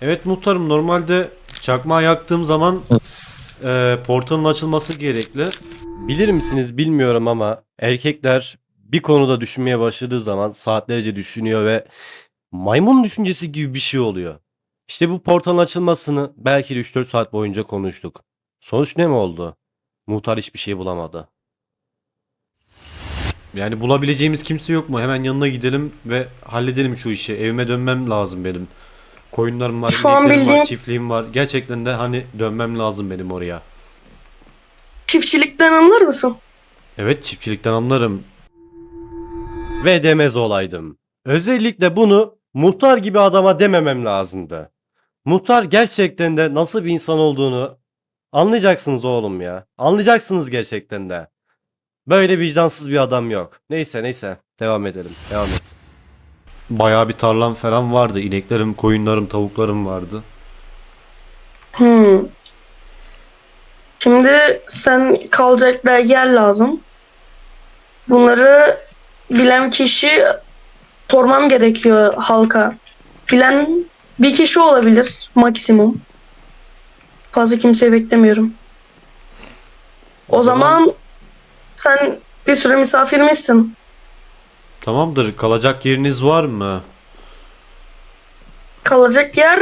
Evet muhtarım normalde çakmağı yaktığım zaman e, portalın açılması gerekli. Bilir misiniz bilmiyorum ama erkekler bir konuda düşünmeye başladığı zaman saatlerce düşünüyor ve maymun düşüncesi gibi bir şey oluyor. İşte bu portalın açılmasını belki de 3-4 saat boyunca konuştuk. Sonuç ne mi oldu? Muhtar hiçbir şey bulamadı. Yani bulabileceğimiz kimse yok mu? Hemen yanına gidelim ve halledelim şu işi. Evime dönmem lazım benim. Koyunlarım var, Şu an ineklerim var, bildiğim- çiftliğim var. Gerçekten de hani dönmem lazım benim oraya. Çiftçilikten anlar mısın? Evet çiftçilikten anlarım. Ve demez olaydım. Özellikle bunu muhtar gibi adama dememem lazımdı. Muhtar gerçekten de nasıl bir insan olduğunu anlayacaksınız oğlum ya. Anlayacaksınız gerçekten de. Böyle vicdansız bir adam yok. Neyse neyse devam edelim. Devam et. Bayağı bir tarlam falan vardı. İneklerim, koyunlarım, tavuklarım vardı. Hmm. Şimdi sen kalacak bir yer lazım. Bunları bilen kişi sormam gerekiyor halka. Bilen bir kişi olabilir maksimum. Fazla kimseyi beklemiyorum. O, O zaman- zaman sen bir süre misafirmişsin. Tamamdır. Kalacak yeriniz var mı? Kalacak yer